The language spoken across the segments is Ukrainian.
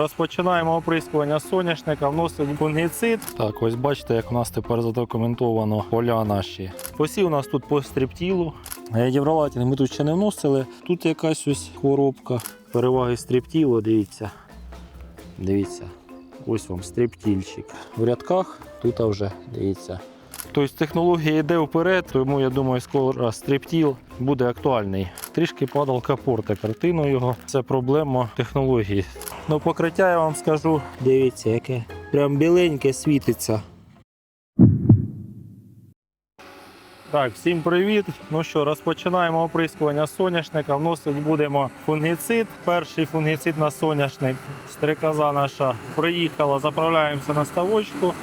Розпочинаємо оприскування соняшника, вносимо фунгіцид. Так, ось бачите, як у нас тепер задокументовано поля наші. Посів у нас тут по стріптілу. Євролатінг ми тут ще не вносили. Тут якась ось хворобка. Переваги стріптілу, дивіться. Дивіться. Ось вам стріптільчик. В рядках тут вже дивіться. Тобто технологія йде вперед, тому я думаю, скоро стріптіл буде актуальний. Трішки падалка порте картину його. Це проблема технології. Ну, покриття я вам скажу. Дивіться, яке прям біленьке світиться. Так, всім привіт. Ну що, розпочинаємо оприскування соняшника. Вносити будемо фунгіцид. Перший фунгіцид на соняшник. Стрекоза наша приїхала, заправляємося на ставочку.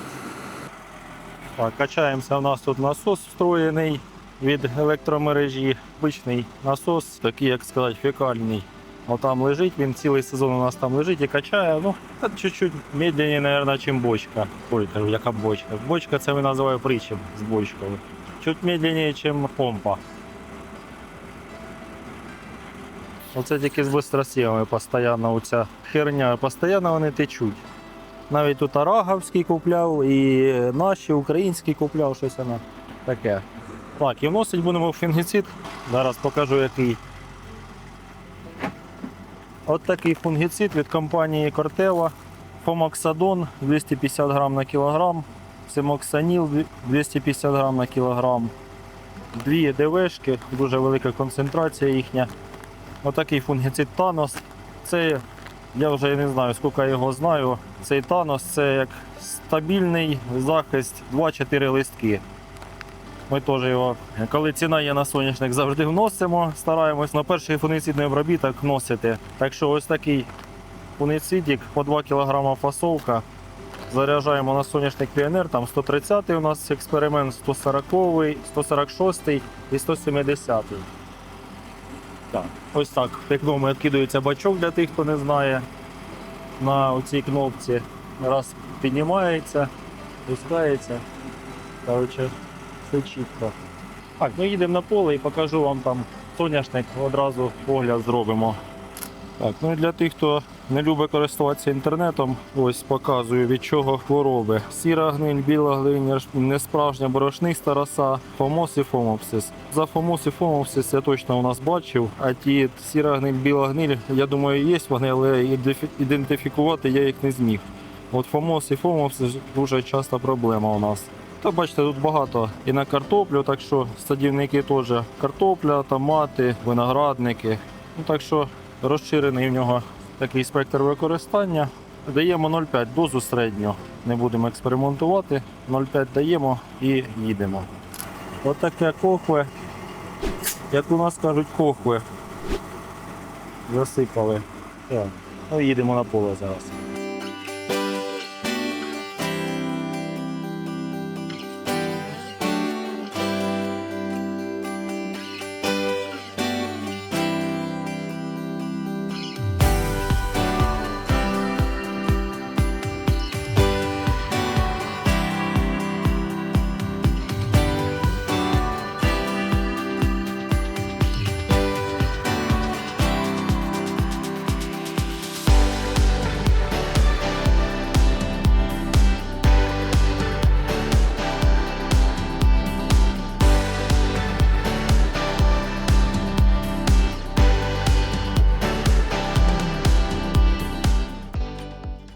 Качаємося. У нас тут насос встроєний від електромережі. Обичний насос, такий, як сказати, фекальний. Отам лежить, він цілий сезон у нас там лежить і качає. Ну, чуть-чуть медленніше, мабуть, ніж бочка. Ой, яка бочка. Бочка це ми називаємо причем з бочкою. Чуть медленніше, ніж помпа. Оце тільки з бистросівами постійно оця херня, постійно вони течуть. Навіть тут Араговський купляв, і наші українські купляв щось воно таке. Так, і вносить будемо фунгіцид. Зараз покажу який. От такий фунгіцид від компанії Corteva. Фомоксадон 250 грам на кілограм, Симоксаніл 250 грам на кілограм. Дві ДВшки, дуже велика концентрація їхня. Отакий фунгіцид Танос. Це я вже не знаю, скільки я його знаю. Цей Танос це як стабільний захист 2-4 листки. Ми теж його, коли ціна є на соняшник, завжди вносимо. Стараємось на перший фунгіцидний обробіток вносити. Так що ось такий фунгіцидик по 2 кг фасовка. Заряджаємо на соняшник піонер, там 130 у нас експеримент, 140, 146 і 170. Так. Ось так. Вікном відкидується бачок для тих, хто не знає. На цій кнопці раз піднімається, пускається. Коротше, все чітко. Так, ну їдемо на поле і покажу вам там соняшник, одразу погляд зробимо. Так, ну і для тих, хто не любить користуватися інтернетом, ось показую від чого хвороби. Сіра гниль, біла глиня, несправжня борошниста роса, фомос і фомопсис. За фомос і фомопсис я точно у нас бачив, а ті сіра гниль, біла гниль, я думаю, є вони, але ідентифікувати я їх не зміг. От фомос і фомопсис дуже часто проблема у нас. Та бачите, тут багато і на картоплю, так що садівники теж картопля, томати, виноградники. Ну, так що розширений в нього такий спектр використання. Даємо 0,5 дозу середню. Не будемо експериментувати. 0,5 даємо і їдемо. Отаке кохве. Як у нас кажуть, кохве. Засипали. Так. Ну, їдемо на поле зараз.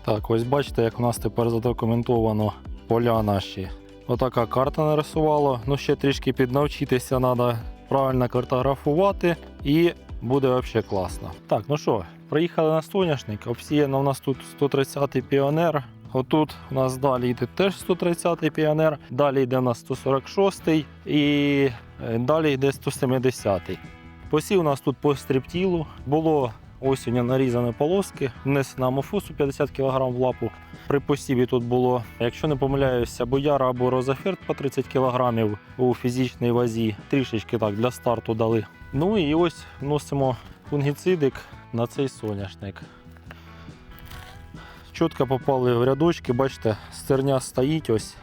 Так, ось бачите, як у нас тепер задокументовано поля наші. Отака карта нарисувала. Ну ще трішки піднавчитися треба правильно картографувати і буде взагалі класно. Так, ну що, приїхали на соняшник. Обсіяно у нас тут 130-й піонер. Отут у нас далі йде теж 130-й піонер, далі йде у нас 146-й і е, далі йде 170-й. Посів у нас тут по стріптілу. Було осінню нарізані полоски, внесена амофосу 50 кг в лапу. При посіві тут було, якщо не помиляюся, бояра або розаферт по 30 кг у фізичній вазі. Трішечки так для старту дали. Ну і ось вносимо фунгіцидик на цей соняшник. Чітко попали в рядочки, бачите, стерня стоїть ось.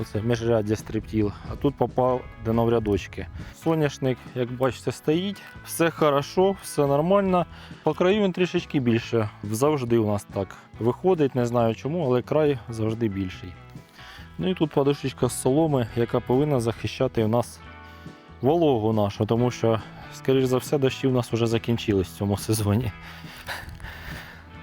Оце міжряддя стриптіл. А тут попав в рядочки. Соняшник, як бачите, стоїть. Все хорошо, все нормально. По краю він трішечки більше. Завжди у нас так виходить, не знаю чому, але край завжди більший. Ну і тут подушечка з соломи, яка повинна захищати у нас вологу нашу, тому що, скоріш за все, дощі у нас вже закінчились в цьому сезоні.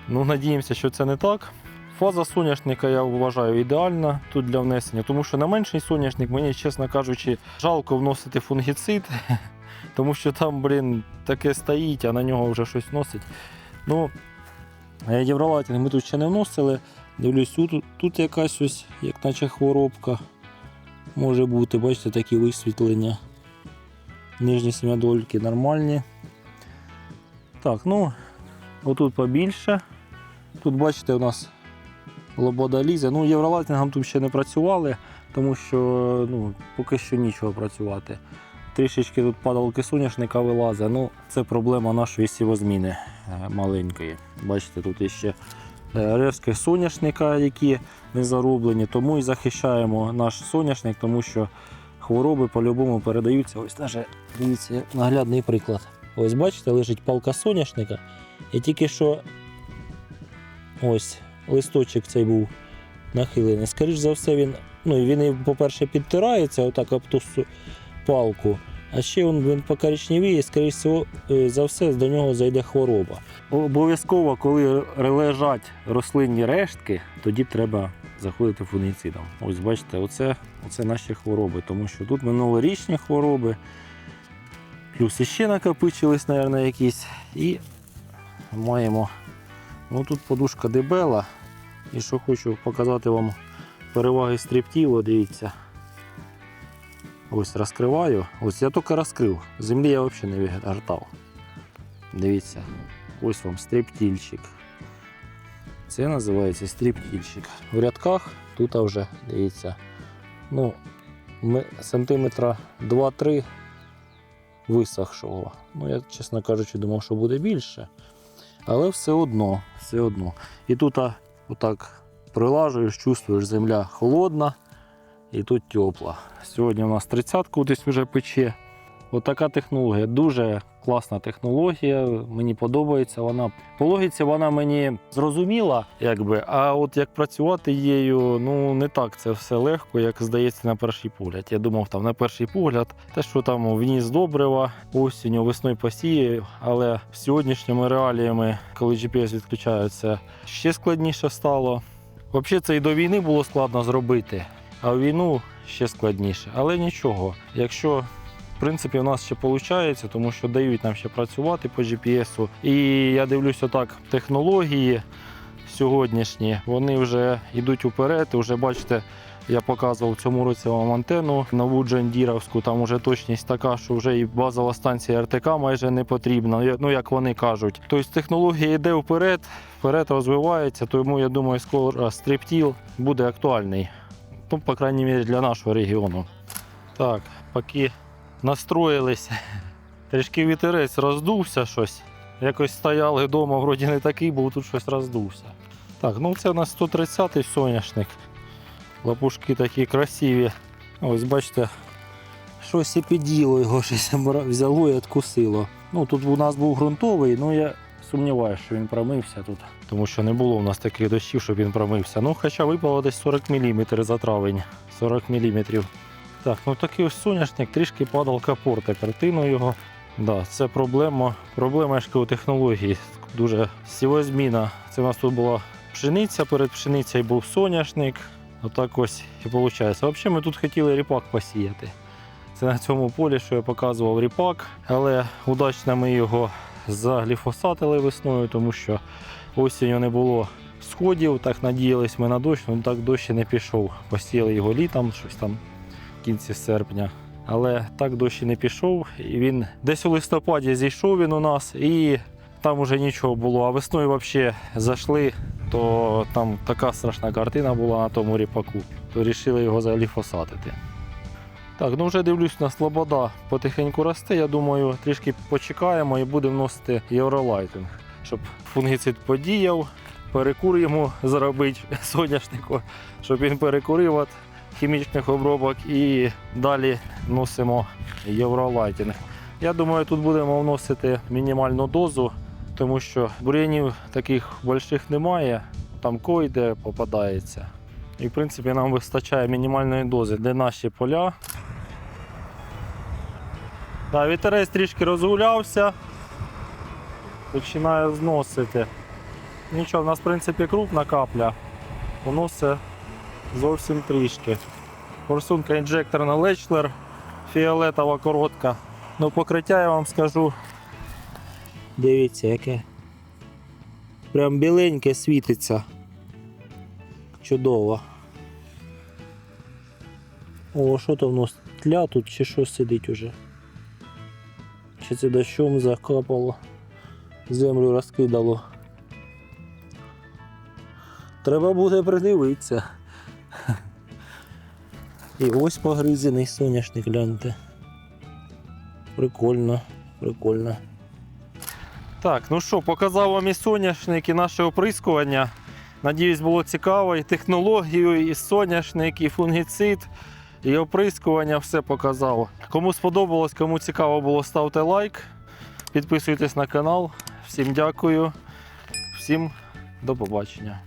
Ну, надіємося, що це не так. Фаза соняшника я вважаю ідеальна тут для внесення, тому що на менший соняшник мені, чесно кажучи, жалко вносити фунгіцид, тому що там, блін, таке стоїть, а на нього вже щось носить. Ну, е, євролатінг ми тут ще не вносили. Дивлюсь, тут, тут якась ось, як наче хворобка. Може бути, бачите, такі висвітлення. Нижні семядольки нормальні. Так, ну, отут побільше. Тут, бачите, у нас лобода лізе. Ну, євролатингом тут ще не працювали, тому що ну, поки що нічого працювати. Трішечки тут падалки соняшника вилазить. Ну, це проблема нашої сівозміни е, маленької. Бачите, тут іще е, рештки соняшника, які не зароблені, тому і захищаємо наш соняшник, тому що хвороби по-любому передаються. Ось навіть дивіться, наглядний приклад. Ось бачите, лежить палка соняшника, і тільки що ось листочок цей був нахилений. Скоріше за все, він, ну, він, по-перше, підтирається отак об ту палку, а ще він, він покоричневіє, і, скоріше е, за все, до нього зайде хвороба. Обов'язково, коли лежать рослинні рештки, тоді треба заходити фунгіцидом. Ось бачите, оце, оце наші хвороби, тому що тут минулорічні хвороби, плюс іще накопичились, мабуть, якісь. І маємо. Ну тут подушка дебела. І що хочу показати вам переваги стріптілу, дивіться. Ось розкриваю. Ось я тільки розкрив. Землі я взагалі не вигортав. Дивіться, ось вам стриптільчик. Це називається стріптільчик. В рядках тут вже, дивіться, ну, сантиметра 2-3 висохшого. Ну, я, чесно кажучи, думав, що буде більше. Але все одно, все одно. І тут а, отак прилажуєш, чувствуєш, земля холодна і тут тепла. Сьогодні у нас 30-ку десь вже пече. Отака технологія. Дуже класна технологія. Мені подобається вона. По логіці вона мені зрозуміла, якби, а от як працювати її, ну не так це все легко, як здається на перший погляд. Я думав, там на перший погляд, те, що там вніс добрива, осінню, весною посіє, але сьогоднішніми реаліями, коли GPS відключається, ще складніше стало. Взагалі, це і до війни було складно зробити, а війну ще складніше. Але нічого, якщо в принципі, у нас ще виходить, тому що дають нам ще працювати по GPS. І я дивлюся так, технології сьогоднішні, вони вже йдуть уперед. Вже бачите, я показував в цьому році вам антенну нову Джандіровську, там вже точність така, що вже і базова станція РТК майже не потрібна, ну як вони кажуть. Тобто технологія йде вперед, вперед розвивається, тому я думаю, скоро стриптіл буде актуальний. Ну, по крайній мірі, для нашого регіону. Так, поки настроїлися. Трішки вітерець роздувся щось. Якось стояли вдома, вроді не такий, був тут щось роздувся. Так, ну це у нас 130-й соняшник. Лапушки такі красиві. Ось бачите, щось і під'їло його, щось взяло і відкусило. Ну тут у нас був ґрунтовий, ну я сумніваюся, що він промився тут. Тому що не було у нас таких дощів, щоб він промився. Ну, хоча випало десь 40 мм за травень. 40 мм. Так, ну такий ось соняшник, трішки падалка порте картину його. Да, це проблема. Проблема технології. Дуже сівозміна. Це у нас тут була пшениця, перед пшеницею був соняшник. Отак ось і виходить. Взагалі ми тут хотіли ріпак посіяти. Це на цьому полі, що я показував ріпак, але удачно ми його загліфосатили весною, тому що осінню не було сходів. Так надіялись ми на дощ, ну так дощ і не пішов. Посіяли його літом, щось там кінці серпня. Але так дощ не пішов. І він десь у листопаді зійшов він у нас, і там уже нічого було. А весною взагалі зайшли, то там така страшна картина була на тому ріпаку, то вирішили його загліфосатити. Так, ну вже дивлюсь, у нас лобода потихеньку росте. Я думаю, трішки почекаємо і будемо вносити євролайтинг, щоб фунгіцид подіяв, перекур йому зробити соняшнику, щоб він перекурив хімічних обробок і далі вносимо євролайтінг. Я думаю, тут будемо вносити мінімальну дозу, тому що бур'янів таких великих немає, там койде попадається. І в принципі нам вистачає мінімальної дози, де наші поля. Да, вітерець трішки розгулявся, починає зносити. Нічого, в нас в принципі крупна капля, воно все зовсім трішки. Форсунка інжекторна Лечлер, фіолетова коротка. Ну, покриття я вам скажу. Дивіться, яке. Прям біленьке світиться. Чудово. О, що то в нас тля тут чи що сидить уже? Чи це дощом закапало, землю розкидало. Треба буде придивитися. І ось погризений соняшник, гляньте. Прикольно, прикольно. Так, ну що, показав вам і соняшник, і наше оприскування. Надіюсь, було цікаво і технологію, і соняшник, і фунгіцид, і оприскування все показав. Кому сподобалось, кому цікаво було, ставте лайк, підписуйтесь на канал. Всім дякую, всім до побачення.